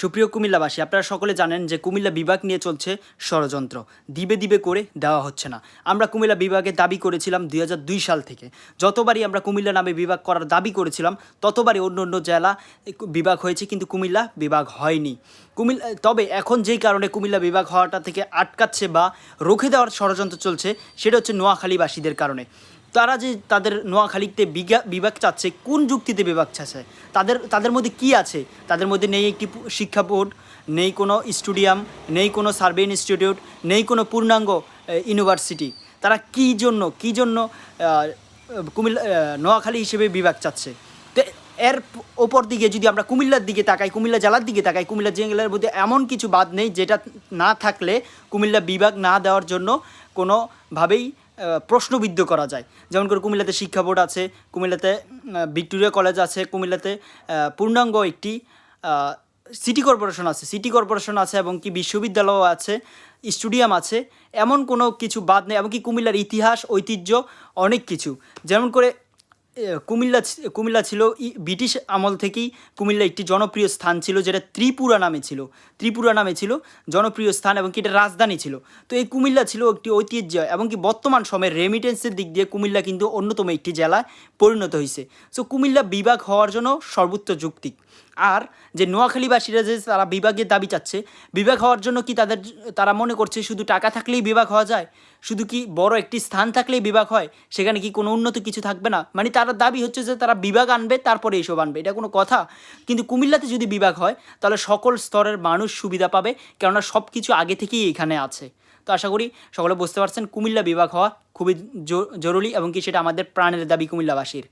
সুপ্রিয় কুমিল্লাবাসী, আপনারা সকলে জানেন যে কুমিল্লা বিভাগ নিয়ে চলছে ষড়যন্ত্র। দিবে দিবে করে দেওয়া হচ্ছে না। আমরা কুমিল্লা বিভাগে দাবি করেছিলাম দুই হাজার দুই সাল থেকে। যতবারই আমরা কুমিল্লা নামে বিভাগ করার দাবি করেছিলাম, ততবারই অন্য অন্য জেলা বিভাগ হয়েছে, কিন্তু কুমিল্লা বিভাগ হয়নি। কুমিল্লা, তবে এখন যেই কারণে কুমিল্লা বিভাগ হওয়াটা থেকে আটকাচ্ছে বা রুখে দেওয়ার ষড়যন্ত্র চলছে, সেটা হচ্ছে নোয়াখালীবাসীদের কারণে। তারা যে তাদের নোয়াখালীতে বিভাগ চাচ্ছে, কোন যুক্তিতে বিভাগ চাচ্ছে? তাদের তাদের মধ্যে কি আছে? তাদের মধ্যে নেই একটি শিক্ষা বোর্ড, নেই কোনো স্টুডিয়াম, নেই কোনো সার্ভে ইনস্টিটিউট, নেই কোনো পূর্ণাঙ্গ ইউনিভার্সিটি। তারা কী জন্য কী জন্য কুমিল্লা নোয়াখালী হিসেবে বিভাগ চাচ্ছে? তো, এর ওপর দিকে যদি আমরা কুমিল্লার দিকে তাকাই, কুমিল্লা জেলার দিকে তাকাই, কুমিল্লা জেলার মধ্যে এমন কিছু বাদ নেই যেটা না থাকলে কুমিল্লা বিভাগ না দেওয়ার জন্য কোনোভাবেই প্রশ্নবিদ্ধ করা যায়। যেমন করে কুমিল্লাতে শিক্ষা বোর্ড আছে, কুমিল্লাতে ভিক্টোরিয়া কলেজ আছে, কুমিল্লাতে পূর্ণাঙ্গ একটি সিটি কর্পোরেশন আছে। সিটি কর্পোরেশন আছে এবং কি বিশ্ববিদ্যালয় আছে, স্টুডিয়াম আছে। এমন কোনো কিছু বাদ নেই এমনকি কুমিল্লার ইতিহাস, ঐতিহ্য অনেক কিছু। যেমন করে কুমিল্লা কুমিল্লা ছিল ব্রিটিশ আমল থেকেই কুমিল্লা একটি জনপ্রিয় স্থান ছিল, যেটা ত্রিপুরা নামে ছিল। ত্রিপুরা নামে ছিল, জনপ্রিয় স্থান এবং কি এটা রাজধানী ছিল। তো এই কুমিল্লা ছিল একটি ঐতিহ্য এবং কি বর্তমান সময়ে রেমিটেন্সের দিক দিয়ে কুমিল্লা কিন্তু অন্যতম একটি জেলায় পরিণত হয়েছে সো কুমিল্লা বিভাগ হওয়ার জন্য সর্বোচ্চ যুক্তি। আর যে নোয়াখালীবাসীরা যে তারা বিভাগের দাবি চাচ্ছে, বিভাগ হওয়ার জন্য কি তাদের, তারা মনে করছে শুধু টাকা থাকলেই বিভাগ হওয়া যায়? শুধু কি বড় একটি স্থান থাকলেই বিভাগ হয়? সেখানে কি কোনো উন্নত কিছু থাকবে না? মানে তার দাবি হচ্ছে যে তারা বিভাগ আনবে, তারপরে এইসব আনবে। এটা কোনো কথা? কিন্তু কুমিল্লাতে যদি বিভাগ হয়, তাহলে সকল স্তরের মানুষ সুবিধা পাবে, কেননা সব কিছু আগে থেকেই এখানে আছে। তো আশা করি সকলে বুঝতে পারছেন, কুমিল্লা বিভাগ হওয়া খুবই জরুরি এবং কি সেটা আমাদের প্রাণের দাবি কুমিল্লাবাসীর।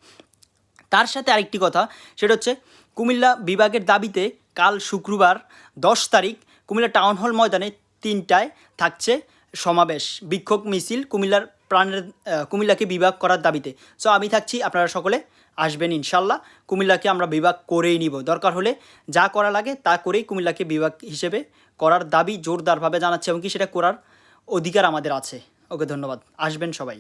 তার সাথে আরেকটি কথা, সেটা হচ্ছে কুমিল্লা বিভাগের দাবিতে কাল শুক্রবার দশ তারিখ কুমিল্লা টাউন হল ময়দানে তিনটায় থাকছে সমাবেশ। বিক্ষোভ মিছিল কুমিল্লার প্রাণের কুমিল্লাকে বিভাগ করার দাবিতে। সো আমি থাকছি, আপনারা সকলে আসবেন ইনশাল্লাহ। কুমিল্লাকে আমরা বিভাগ করেই নিব। দরকার হলে যা করা লাগে তা করেই কুমিল্লাকে বিভাগ হিসেবে করার দাবি জোরদারভাবে জানাচ্ছে এবং কি সেটা করার অধিকার আমাদের আছে। ওকে, ধন্যবাদ। আসবেন সবাই।